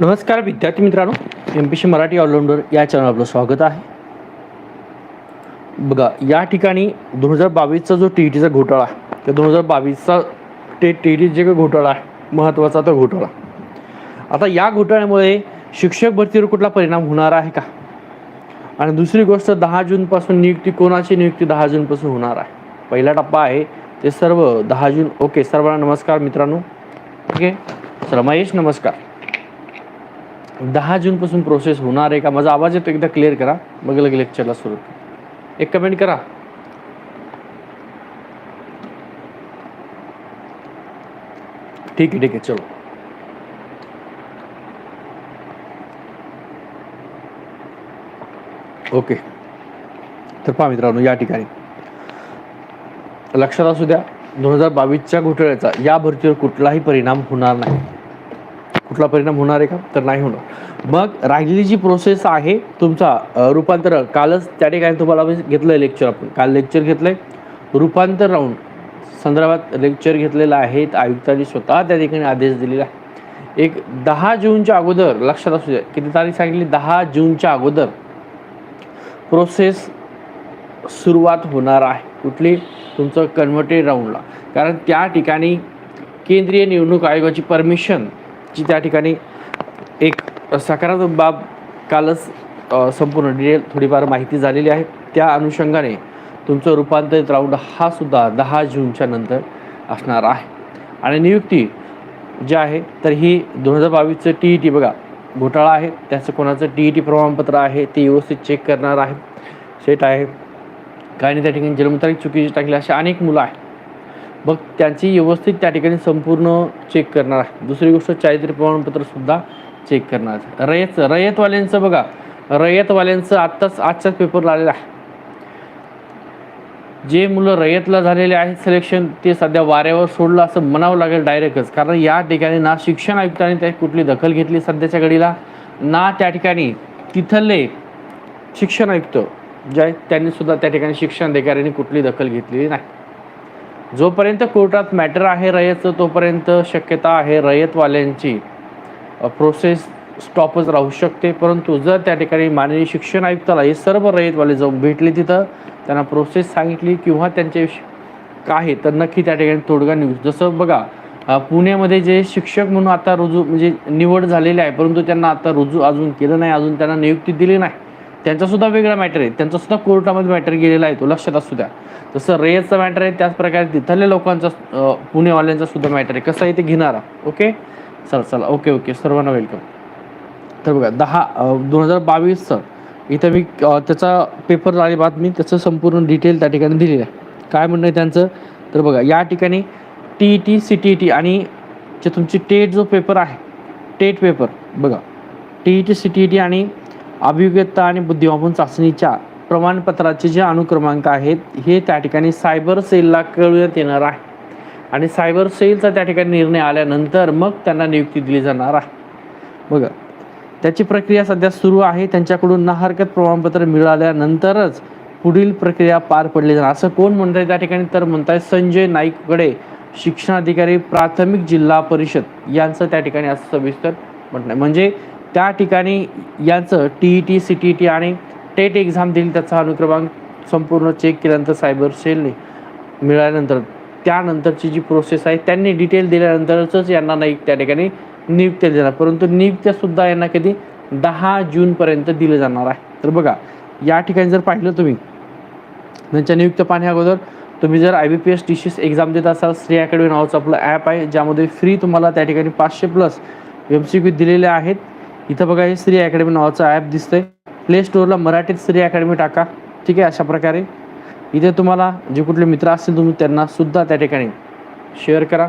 नमस्कार विद्यार्थी मित्रांनो M P C Marathi allrounder या चॅनल आपलं स्वागत आहे. बघा या ठिकाणी दोन हजार बावीसचा जो टी ई टीचा घोटाळा त्या दोन हजार बावीसचा ते टी ई टी जे काही घोटाळा आहे महत्त्वाचा तो घोटाळा. आता या घोटाळ्यामुळे शिक्षक भरतीवर कुठला परिणाम होणार आहे का? आणि दुसरी गोष्ट दहा जूनपासून नियुक्ती कोणाची नियुक्ती दहा जूनपासून होणार आहे? पहिला टप्पा आहे ते सर्व दहा जून. ओके सर्वांना नमस्कार मित्रांनो. ओके चला महेश नमस्कार. दहा जूनपासून प्रोसेस होणार आहे का? माझा आवाज येतो एकदा क्लिअर करा. मग लगे लेक्चरला सुरू. एक कमेंट करा. ठीक आहे ठीक आहे चलो. ओके तर पहा मित्रांनो या ठिकाणी. लक्षात असू द्या दोन हजार बावीसच्या घोटाळ्याचा या भरतीवर कुठलाही परिणाम होणार नाही. कुठला परिणाम होणार आहे का? तर नाही होणार. मग राहिलेली जी प्रोसेस आहे तुमचा रूपांतर कालच त्या ठिकाणी तुम्हाला घेतलं आहे लेक्चर आपण. काल लेक्चर घेतलं आहे रूपांतर राऊंड संदर्भात लेक्चर घेतलेलं आहे आयुक्तांनी स्वतः त्या ठिकाणी आदेश दिलेला आहे. एक दहा जूनच्या अगोदर लक्षात असू द्या किती तारीख सांगितली? दहा जूनच्या अगोदर प्रोसेस सुरुवात होणार आहे. कुठली? तुमचं कन्व्हर्टेड राऊंडला कारण त्या ठिकाणी केंद्रीय निवडणूक आयोगाची परमिशन जी त्या ठिकाणी एक सकारात्मक बाब कालच संपूर्ण डिटेल थोडीफार माहिती झालेली आहे. त्या अनुषंगाने तुमचं रूपांतरित राऊंड हा सुद्धा दहा जूनच्या नंतर असणार आहे. आणि नियुक्ती जी आहे तर ही दोन हजार बावीसचं टी ई टी बघा घोटाळा आहे. त्याचं कोणाचं टी ई टी प्रमाणपत्र आहे ते व्यवस्थित चेक करणार आहे. सेट आहे. काही नाही त्या ठिकाणी जन्मतारीख चुकीची टाकली अशी अनेक मुलं आहेत. मग त्यांची व्यवस्थित त्या ठिकाणी संपूर्ण चेक करणार आहे. दुसरी गोष्ट चारित्र्य प्रमाणपत्रसुद्धा चेक करणार आहे. रयत रयतवाल्यांचं बघा. रयतवाल्यांचं आत्ताच आजच्याच पेपर आलेला आहे. जे मुलं रयतला झालेले आहेत सिलेक्शन ते सध्या वाऱ्यावर सोडलं असं म्हणावं लागेल डायरेक्टच कारण या ठिकाणी ना शिक्षण आयुक्तांनी त्या कुठली दखल घेतली सध्याच्या घडीला ना त्या ठिकाणी तिथले शिक्षण आयुक्त जे आहेत त्यांनी सुद्धा त्या ठिकाणी शिक्षण अधिकाऱ्यांनी कुठली दखल घेतलेली नाही. जोपर्यंत कोर्टात मॅटर आहे रयतचं तोपर्यंत शक्यता आहे रयतवाल्यांची. प्रोसेस स्टॉपच राहू शकते. परंतु जर त्या ठिकाणी माननीय शिक्षण आयुक्ताला हे सर्व रयतवाले जाऊन भेटले तिथं त्यांना प्रोसेस सांगितली किंवा त्यांचे काय तर नक्की त्या ठिकाणी तोडगा निघू. जसं बघा पुण्यामध्ये जे शिक्षक म्हणून आता रुजू म्हणजे निवड झालेली आहे परंतु त्यांना आता रुजू अजून केलं नाही अजून त्यांना नियुक्ती दिली नाही. त्यांचा सुद्धा वेगळा मॅटर आहे. त्यांचा सुद्धा कोर्टामध्ये मॅटर गेलेला आहे तो. लक्षात असू द्या. तसं रेयचा मॅटर आहे त्याच प्रकारे तिथल्या लोकांचा पुणेवाल्यांचा सुद्धा मॅटर आहे. कसं आहे ते घेणारा. ओके चला चला. ओके ओके सर्वांना वेलकम तर बघा दहा दोन हजार बावीसचं इथं मी त्याचा पेपर आली बातमी. त्याचं संपूर्ण डिटेल त्या ठिकाणी दिलेलं आहे. काय म्हणणं आहे त्यांचं? तर बघा या ठिकाणी T E T C T E T आणि जे तुमची टेट जो पेपर आहे टेट पेपर बघा. T E T C T E T आणि अभियोग्यता आणि बुद्धिमापन चाचणीच्या प्रमाणपत्राचे जे अनुक्रमांक आहेत हे त्या ठिकाणी सायबर सेलला कळवण्यात येणार आहे. आणि सायबर सेलचा त्या ठिकाणी निर्णय आल्यानंतर मग त्यांना नियुक्ती दिली जाणार आहे. बघा त्याची प्रक्रिया सध्या सुरू आहे. त्यांच्याकडून ना हरकत प्रमाणपत्र मिळाल्यानंतरच पुढील प्रक्रिया पार पडली जाणार. असं कोण म्हणत आहे त्या ठिकाणी तर म्हणत आहे संजय नाईककडे शिक्षणाधिकारी प्राथमिक जिल्हा परिषद यांचं त्या ठिकाणी असं सविस्तर म्हणणं आहे. म्हणजे त्या ठिकाणी यांचं T E T C T T आणि टेट एक्झाम दिली. त्याचा अनुक्रमांक संपूर्ण चेक केल्यानंतर सायबर सेलने मिळाल्यानंतर त्यानंतरची जी प्रोसेस आहे त्यांनी डिटेल दिल्यानंतरच यांना नाही त्या ठिकाणी नियुक्त्या देणार परंतु नियुक्त्यासुद्धा यांना कधी दहा जूनपर्यंत दिले जाणार आहे. तर बघा या ठिकाणी जर पाहिलं तुम्ही त्यांच्या नियुक्त पाहण्या अगोदर तुम्ही जर I B P S T C S exam देत असाल श्री अकॅडमी नावाचं आपलं ॲप आहे ज्यामध्ये फ्री तुम्हाला त्या ठिकाणी पाचशे प्लस एम सी क्यू दिलेले आहेत. इथं बघा हे श्री अकॅडमी नावाचं ॲप दिसतंय. प्ले स्टोअरला मराठीत श्री अकॅडमी टाका. ठीक आहे अशा प्रकारे. इथे तुम्हाला जे कुठले मित्र असतील तुम्ही त्यांना सुद्धा त्या ठिकाणी शेअर करा.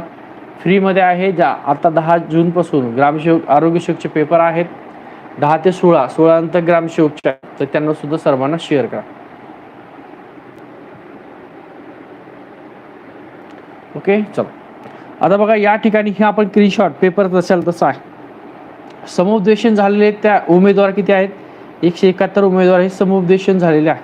फ्रीमध्ये आहे ज्या आता दहा जूनपासून ग्रामसेवक आरोग्यसेवकचे पेपर आहेत. दहा ते सोळा सोळा नंतर ग्रामसेवकचे आहेत तर त्यांना सुद्धा सर्वांना शेअर करा. ओके चल. आता बघा या ठिकाणी हे आपण स्क्रीनशॉट पेपर असेल तसं आहे. समुपदेशन झालेले त्या उमेदवार किती आहेत? एकशे एकाहत्तर उमेदवार हे समुपदेशन झालेले आहे.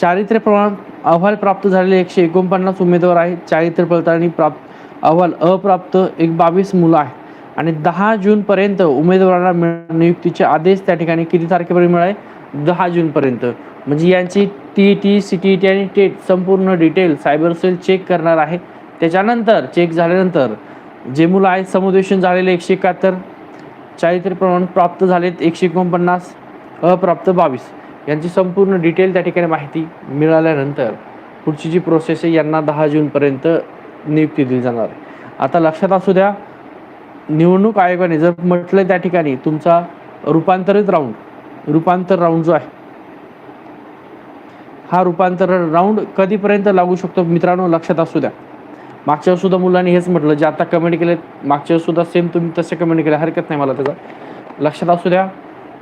चारित्र्य प्रमाण अहवाल प्राप्त झालेले एकशे एकोणपन्नास उमेदवार आहेत. चारित्र्य पडताळणी प्राप्त अहवाल अप्राप्त एक बावीस मुलं आहे आणि दहा जूनपर्यंत उमेदवारांना मिळ- नियुक्तीचे आदेश त्या ठिकाणी किती तारखेपर्यंत मिळाले? दहा जूनपर्यंत म्हणजे यांची T T C T T आणि टेट संपूर्ण डिटेल सायबर सेल चेक करणार आहे. त्याच्यानंतर चेक झाल्यानंतर जे मुलं आहेत समुदेशन झालेले एकशे एकाहत्तर चारित्र्य प्रमाण प्राप्त झालेत एकशे एकोणपन्नास अप्राप्त बावीस. यांची संपूर्ण डिटेल त्या ठिकाणी माहिती मिळाल्यानंतर पुढची जी प्रोसेस आहे यांना दहा जूनपर्यंत नियुक्ती दिली जाणार आहे. आता लक्षात असू द्या निवडणूक आयोगाने जर म्हटलं त्या ठिकाणी तुमचा रूपांतरित राऊंड रूपांतर राऊंड जो आहे हा रूपांतर राऊंड कधीपर्यंत लागू शकतो? मित्रांनो लक्षात असू द्या. मागच्या वेळेस सुद्धा मुलांनी हेच म्हटलं जे आता कमेंट केले मागच्या वेळेस सुद्धा सेम तुम्ही तसे कमेंट केले हरकत नाही मला त्याचा. लक्षात असू द्या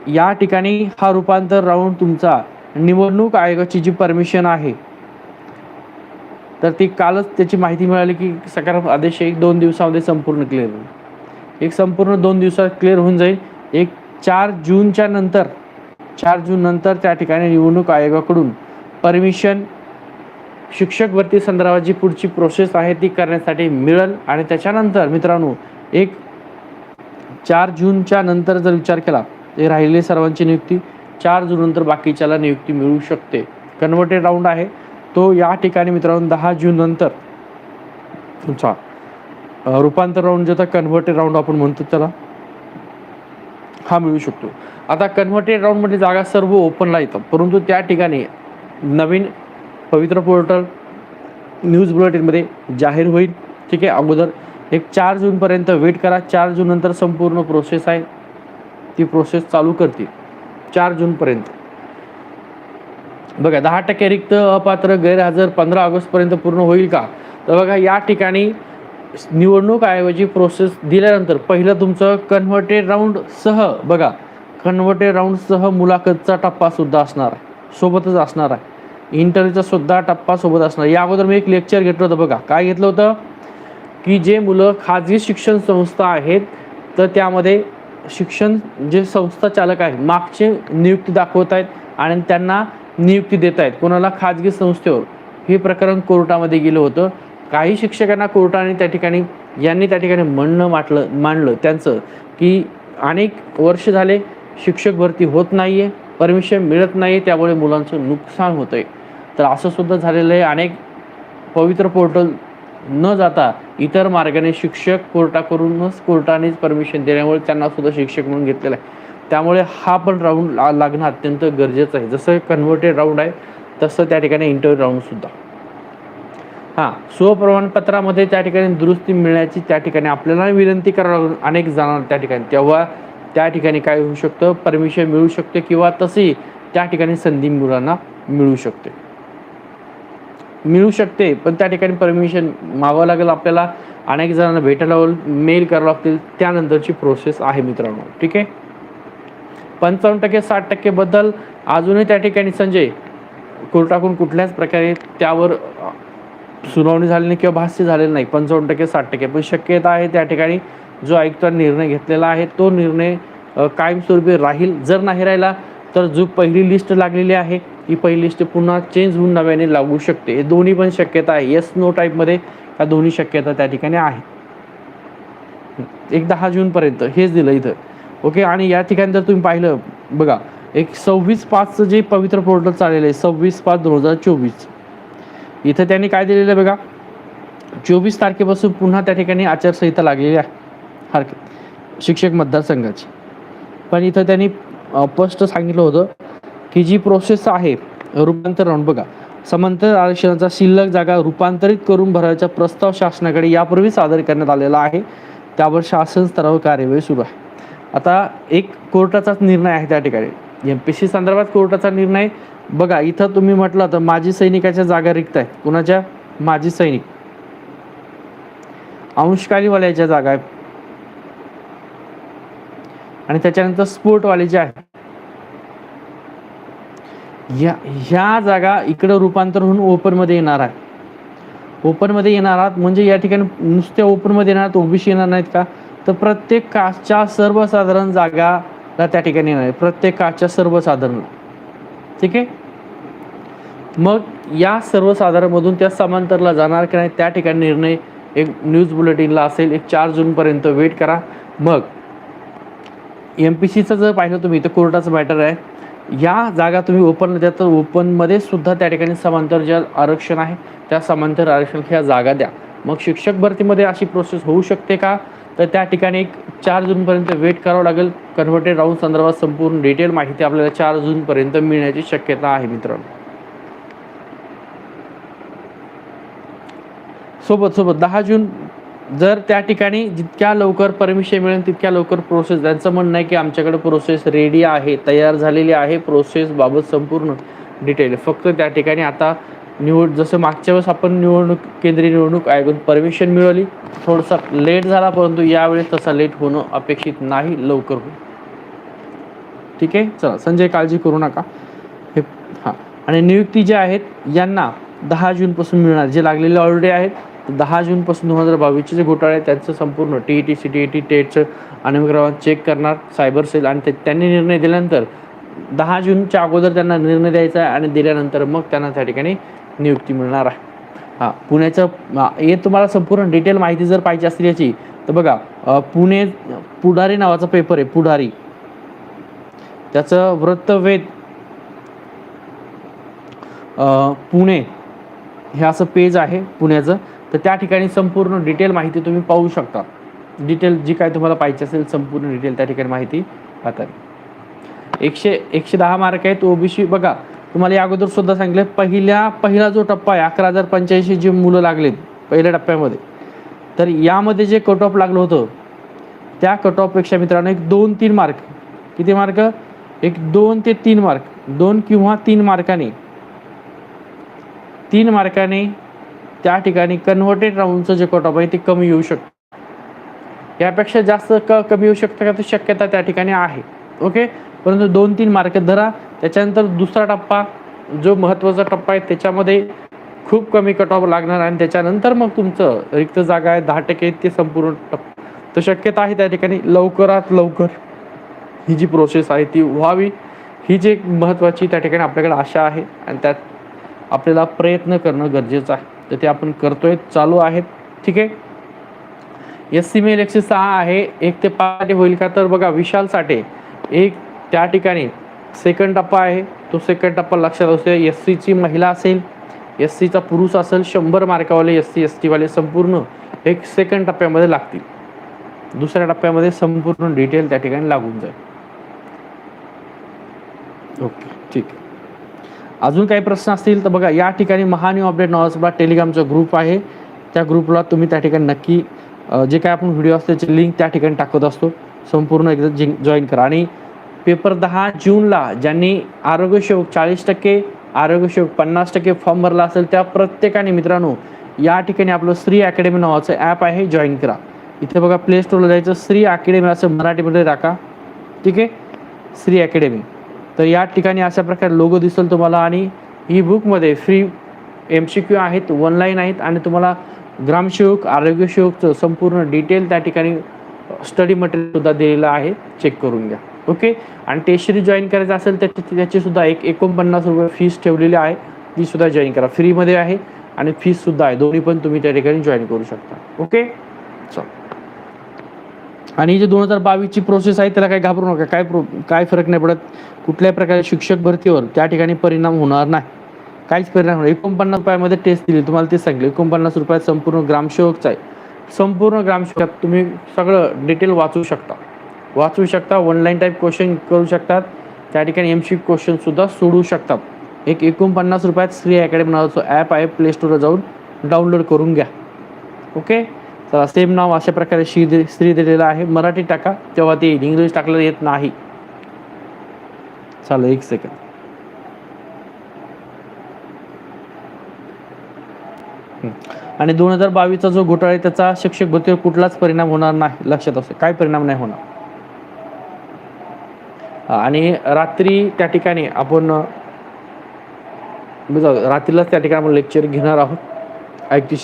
या ठिकाणी हा रूपांतर राऊंड तुमचा निवडणूक आयोगाची जी परमिशन आहे तर ती कालच त्याची माहिती मिळाली की सकारात्मक आदेश एक दोन दिवसामध्ये संपूर्ण क्लिअर होईल. एक संपूर्ण दोन दिवसात क्लिअर होऊन जाईल. एक चार जूनच्या नंतर चार जून नंतर त्या ठिकाणी निवडणूक आयोगाकडून परमिशन शिक्षक भरती संदर्भात जी पुढची प्रोसेस आहे ती करण्यासाठी मिळेल. आणि त्याच्यानंतर मित्रांनो एक चार जूनच्या नंतर जर विचार केला ते राहिलेली सर्वांची नियुक्ती चार जून नंतर बाकीच्याला नियुक्ती मिळू शकते. कन्व्हर्टेड राऊंड आहे. तो या ठिकाणी मित्रांनो दहा जून नंतर तुमचा रूपांतर राऊंड ज्याचा कन्व्हर्टेड राऊंड आपण म्हणतो त्याला हा मिळू शकतो. आता कन्व्हर्टेड राऊंडमध्ये जागा सर्व ओपनला येतात. परंतु त्या ठिकाणी नवीन पवित्र पोर्टल न्यूज बुलेटिनमध्ये जाहीर होईल. ठीक आहे अगोदर एक चार जूनपर्यंत वेट करा. चार जून नंतर संपूर्ण प्रोसेस आहे. ती प्रोसेस चालू करतील. चार जूनपर्यंत बघा दहा टक्के रिक्त अपात्र गैरहजर पंधरा ऑगस्टपर्यंत पूर्ण होईल का? तर बघा या ठिकाणी निवडणूक आयोगाची प्रोसेस दिल्यानंतर पहिलं तुमचं कन्व्हर्टेड राऊंड सह बघा कन्व्हर्टेड राऊंड सह मुलाखतचा टप्पा सुद्धा असणार आहे. सोबतच असणार आहे. इंटरव्ह्यूचा सुद्धा टप्पा सोबत असणार. या अगोदर मी एक लेक्चर घेतलं होतं बघा. काय घेतलं होतं? की जे मुलं खाजगी शिक्षण संस्था आहेत तर त्यामध्ये शिक्षण जे संस्था चालक आहेत मागचे नियुक्ती दाखवत आहेत आणि त्यांना नियुक्ती देत आहेत. कोणाला? खाजगी संस्थेवर. हे प्रकरण कोर्टामध्ये गेलं होतं. काही शिक्षकांना कोर्टाने त्या ठिकाणी यांनी त्या ठिकाणी म्हणणं माटलं मांडलं त्यांचं की अनेक वर्ष झाले शिक्षक भरती होत नाही आहे परमिशन मिळत नाही त्यामुळे मुलांचं नुकसान होतं आहे तर असं सुद्धा झालेलं आहे. अनेक पवित्र पोर्टल न जाता इतर मार्गाने शिक्षक कोर्टाकडूनच कोर्टानेच परमिशन दिल्यामुळे त्यांना सुद्धा शिक्षक म्हणून घेतलेलं आहे. त्यामुळे हा पण राऊंड लागणं अत्यंत गरजेचं आहे. जसं कन्व्हर्टेड राऊंड आहे तसं त्या ठिकाणी इंटरव्ह्यू राऊंड सुद्धा. हां स्वप्रमाणपत्रामध्ये त्या ठिकाणी दुरुस्ती मिळण्याची त्या ठिकाणी आपल्याला विनंती करावी लागून अनेक जाणार त्या ठिकाणी तेव्हा त्या ठिकाणी काय होऊ शकतं? परमिशन मिळू शकते किंवा तशी त्या ठिकाणी संधी मुलांना मिळू शकते. मिळू शकते पण त्या ठिकाणी परमिशन मागावं लागेल आपल्याला. अनेक जणांना भेटायला मेल करावं लागतील. त्यानंतरची प्रोसेस आहे मित्रांनो. ठीक आहे? पंचावन्न टक्के साठ टक्के बद्दल अजूनही त्या ठिकाणी संजय कोर्टाकडून कुठल्याच प्रकारे त्यावर सुनावणी झाली नाही किंवा भाष्य झालेलं नाही. पंचावन्न टक्के साठ टक्के. पण शक्यता आहे त्या ठिकाणी जो आयुक्तांनी निर्णय घेतलेला आहे तो निर्णय कायमस्वरूपी राहील. जर नाही राहिला तर जो पहिली लिस्ट लागलेली आहे. ही पहिली लिस्ट पुन्हा चेंज होऊन नव्याने लागू शकते. हे दोन्ही पण शक्यता आहे. येस नो टाईपमध्ये या दोन्ही शक्यता त्या ठिकाणी आहे. एक दहा जूनपर्यंत हेच दिलं इथं. ओके आणि या ठिकाणी जर तुम्ही पाहिलं बघा एक सव्वीस पाचचं जे पवित्र पोर्टल चाललेलं आहे सव्वीस पाच दोन हजार चोवीस. इथं त्यांनी काय दिलेलं आहे बघा? चोवीस तारखेपासून पुन्हा त्या ठिकाणी आचारसंहिता लागलेली आहे. हरकत शिक्षक मतदारसंघाची. पण इथं त्यांनी स्पष्ट सांगितलं होतं की जी प्रोसेस आहे रूपांतर बघा. समांतर आरक्षणाचा शिल्लक जागा रूपांतरित करून भरायचा प्रस्ताव शासनाकडे यापूर्वी सादर करण्यात आलेला आहे. त्यावर शासन स्तरावर कार्यवाही सुरू आहे. आता एक कोर्टाचाच निर्णय आहे त्या ठिकाणी. एम पी सी संदर्भात कोर्टाचा निर्णय बघा इथं तुम्ही म्हटलं तर माजी सैनिकाच्या जागा रिक्त आहेत. कुणाच्या? माजी सैनिक. अंशकालीवाल्याच्या जागा आहेत. आणि त्याच्यानंतर स्पोर्टवाले जे आहे या ह्या जागा इकडं रूपांतर होऊन ओपनमध्ये येणार आहे. ओपनमध्ये येणार आहात म्हणजे या ठिकाणी नुसत्या ओपनमध्ये येणार आहात ओबीसी येणार नाहीत का? तर प्रत्येक कास्टच्या सर्वसाधारण जागाला त्या ठिकाणी येणार आहे. प्रत्येक कास्टच्या सर्वसाधारण. ठीक आहे? मग या सर्वसाधारणमधून त्या समांतरला जाणार की नाही त्या ठिकाणी निर्णय एक न्यूज बुलेटिनला असेल. एक चार जूनपर्यंत वेट करा. मग एम पी सीचं जर पाहिलं तुम्ही तर कोर्टाचं मॅटर आहे. या जागा तुम्ही ओपन द्या तर ओपनमध्ये सुद्धा त्या ठिकाणी समांतर जे आरक्षण आहे त्या समांतर आरक्षण ह्या जागा द्या. मग शिक्षक भरतीमध्ये अशी प्रोसेस होऊ शकते का? तर त्या ठिकाणी एक चार जूनपर्यंत वेट करावं लागेल. कन्व्हर्टेड राऊंड संदर्भात संपूर्ण डिटेल माहिती आपल्याला चार जूनपर्यंत मिळण्याची शक्यता आहे मित्रांनो. सोबत सोबत दहा जून जर त्या ठिकाणी जितक्या लवकर परमिशन मिळेल तितक्या लवकर प्रोसेस त्यांचं म्हणणं आहे की आमच्याकडे प्रोसेस रेडी आहे तयार झालेली आहे. प्रोसेस बाबत संपूर्ण डिटेल फक्त त्या ठिकाणी आता निवड जसं मागच्या वेळेस आपण निवडणूक केंद्रीय निवडणूक आयोगातून परमिशन मिळवली. थोडासा लेट झाला परंतु यावेळेस तसा लेट होणं अपेक्षित नाही लवकर होईल. ठीक आहे? चला संजय काळजी करू नका. हे हां. आणि नियुक्ती जे आहेत यांना दहा जूनपासून मिळणार. जे लागलेले ऑलरेडी आहेत दहा जूनपासून दोन हजार बावीसचे जे घोटाळे आहेत त्यांचं संपूर्ण T E T C T E T टेटचं आणि चेक करणार सायबर सेल आणि ते त्यांनी निर्णय दिल्यानंतर दहा जूनच्या अगोदर त्यांना निर्णय द्यायचा आहे आणि दिल्यानंतर मग त्यांना त्या ठिकाणी नियुक्ती मिळणार आहे. हां पुण्याचं हे तुम्हाला संपूर्ण डिटेल माहिती जर पाहिजे असतील याची तर बघा पुणे पुढारी नावाचा पेपर आहे पुढारी. त्याचं वृत्तवेद पुणे हे असं पेज आहे पुण्याचं. तर त्या ठिकाणी संपूर्ण डिटेल माहिती तुम्ही पाहू शकता. डिटेल जी काय तुम्हाला पाहिजे असेल संपूर्ण डिटेल त्या ठिकाणी माहिती पाहतात. एकशे एकशे दहा मार्क आहेत. ओबीसी बघा तुम्हाला या अगोदर सुद्धा सांगितलं पहिल्या पहिला जो टप्पा आहे अकरा हजार पंच्याऐंशी जे मुलं लागलेत पहिल्या टप्प्यामध्ये. तर यामध्ये जे कट ऑफ लागलं होतं त्या कट ऑफपेक्षा मित्रांनो एक दोन तीन मार्क किती मार्क एक दोन ते तीन मार्क दोन किंवा तीन मार्काने तीन मार्काने त्या ठिकाणी कन्व्हर्टेड राऊंडचं जे कट ऑफ आहे ते कमी येऊ शकतं यापेक्षा जास्त क कमी येऊ शकतं का? तर शक्यता त्या ठिकाणी आहे. ओके परंतु दोन तीन मार्क धरा. त्याच्यानंतर दुसरा टप्पा जो महत्त्वाचा टप्पा आहे त्याच्यामध्ये खूप कमी कट ऑफ लागणार आणि त्याच्यानंतर मग तुमचं रिक्त जागा आहे दहा टक्के ते संपूर्ण टप्पा. तर शक्यता आहे त्या ठिकाणी लवकरात लवकर ही जी प्रोसेस आहे ती व्हावी. ही जी एक महत्त्वाची त्या ठिकाणी आपल्याकडे आशा आहे आणि त्यात आपल्याला प्रयत्न करणं गरजेचं आहे. तर ते आपण करतोय चालू आहेत. ठीक आहे? एस सी मेल एकशे सहा आहे. एक ते पाच होईल का? तर बघा विशाल साठे. एक त्या ठिकाणी. सेकंड टप्पा आहे. तो सेकंड टप्पा लक्षात असतो एस सीची महिला असेल एस सीचा पुरुष असेल शंभर मार्कावाले एस सी एस टीवाले संपूर्ण एक सेकंड टप्प्यामध्ये लागतील. दुसऱ्या टप्प्यामध्ये संपूर्ण डिटेल त्या ठिकाणी लागून जाईल. ओके ठीक आहे. अजून काही प्रश्न असतील तर बघा या ठिकाणी महान्यू अपडेट नावाचा आपला टेलिग्रामचा ग्रुप आहे. त्या ग्रुपला तुम्ही त्या ठिकाणी नक्की जे काय आपण व्हिडिओ असतो त्याची लिंक त्या ठिकाणी टाकत असतो. संपूर्ण एकदा जिंक जॉईन करा. आणि पेपर दहा जूनला ज्यांनी आरोग्यसेवक चाळीस टक्के आरोग्यसेवक पन्नास टक्के फॉर्म भरला असेल त्या प्रत्येकाने मित्रांनो या ठिकाणी आपलं श्री अकॅडमी नावाचं ॲप आहे जॉईन करा. इथे बघा प्ले स्टोरला जायचं श्री अकॅडमी असं मराठीमध्ये टाका. ठीक आहे? श्री अकॅडमी तर या ठिकाणी अशा प्रकारे लोगो दिसेल तुम्हाला आणि ई बुकमध्ये फ्री एम सी क्यू आहेत ऑनलाईन आहेत आणि तुम्हाला ग्रामसेवक आरोग्यसेवकचं संपूर्ण डिटेल त्या ठिकाणी स्टडी मटेरियलसुद्धा दिलेलं आहे. चेक करून घ्या. ओके आणि टेशरी जॉईन करायचं असेल तर त्याची त्याचीसुद्धा एक एकोणपन्नास रुपये फीस ठेवलेली आहे. तीसुद्धा जॉईन करा. फ्रीमध्ये आहे आणि फीससुद्धा आहे. दोन्ही पण तुम्ही त्या ठिकाणी जॉईन करू शकता. ओके चल आणि जे जी दोन हजार बावीसची प्रोसेस आहे त्याला काही घाबरू नका. काय प्रो काय फरक नाही पडत. कुठल्याही प्रकारे शिक्षक भरतीवर त्या ठिकाणी परिणाम होणार नाही. काहीच परिणाम होणार एकोणपन्नास रुपयामध्ये टेस्ट दिली. तुम्हाला ते सांगितलं एकोणपन्नास रुपयात संपूर्ण ग्रामसेवकचा आहे. संपूर्ण ग्रामसेवकात तुम्ही सगळं डिटेल वाचू शकता. वाचू शकता ऑनलाईन टाईप क्वेश्चन करू शकतात. त्या ठिकाणी एम सी क्वेश्चनसुद्धा सोडू शकतात. एक एकोणपन्नास रुपयात श्री अकॅडमी नावाचं ॲप आहे. प्ले स्टोरला जाऊन डाउनलोड करून घ्या. ओके चला सेम नाव अशा प्रकारे श्री श्री दिलेलं आहे. मराठी टाका. तेव्हा ते येईल इंग्लिश टाकलं येत नाही. चालेल एक सेकंड आणि दोन हजार बावीसचा जो घोटाळा आहे त्याचा शिक्षक भरतीवर कुठलाच परिणाम होणार नाही लक्षात असतो काय परिणाम नाही होणार. आणि रात्री त्या ठिकाणी आपण रात्रीलाच त्या ठिकाणी आपण लेक्चर घेणार आहोत. आयुक्त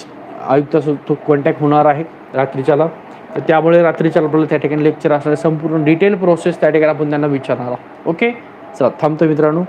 आयुक्तासोबत तो कॉन्टॅक्ट होणार आहे रात्रीच्याला. तर त्यामुळे रात्रीच्या आपल्याला त्या ठिकाणी लेक्चर असणार संपूर्ण डिटेल प्रोसेस त्या ठिकाणी आपण त्यांना विचारणार आहोत. ओके चला थांबतो मित्रांनो.